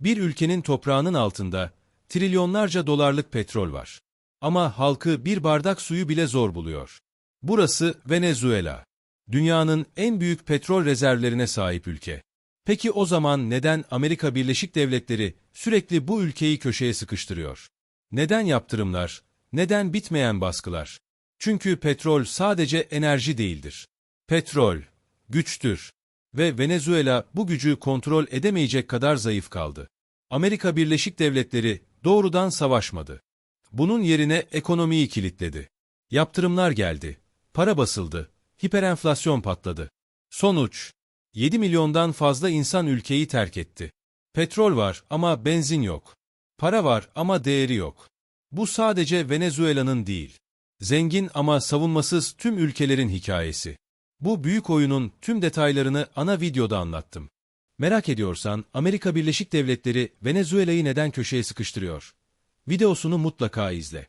Bir ülkenin toprağının altında trilyonlarca dolarlık petrol var. Ama halkı bir bardak suyu bile zor buluyor. Burası Venezuela. Dünyanın en büyük petrol rezervlerine sahip ülke. Peki o zaman neden Amerika Birleşik Devletleri sürekli bu ülkeyi köşeye sıkıştırıyor? Neden yaptırımlar? Neden bitmeyen baskılar? Çünkü petrol sadece enerji değildir. Petrol, güçtür. Ve Venezuela bu gücü kontrol edemeyecek kadar zayıf kaldı. Amerika Birleşik Devletleri doğrudan savaşmadı. Bunun yerine ekonomiyi kilitledi. Yaptırımlar geldi, para basıldı, hiperenflasyon patladı. Sonuç, 7 milyondan fazla insan ülkeyi terk etti. Petrol var ama benzin yok. Para var ama değeri yok. Bu sadece Venezuela'nın değil. Zengin ama savunmasız tüm ülkelerin hikayesi. Bu büyük oyunun tüm detaylarını ana videoda anlattım. Merak ediyorsan Amerika Birleşik Devletleri Venezuela'yı neden köşeye sıkıştırıyor? Videosunu mutlaka izle.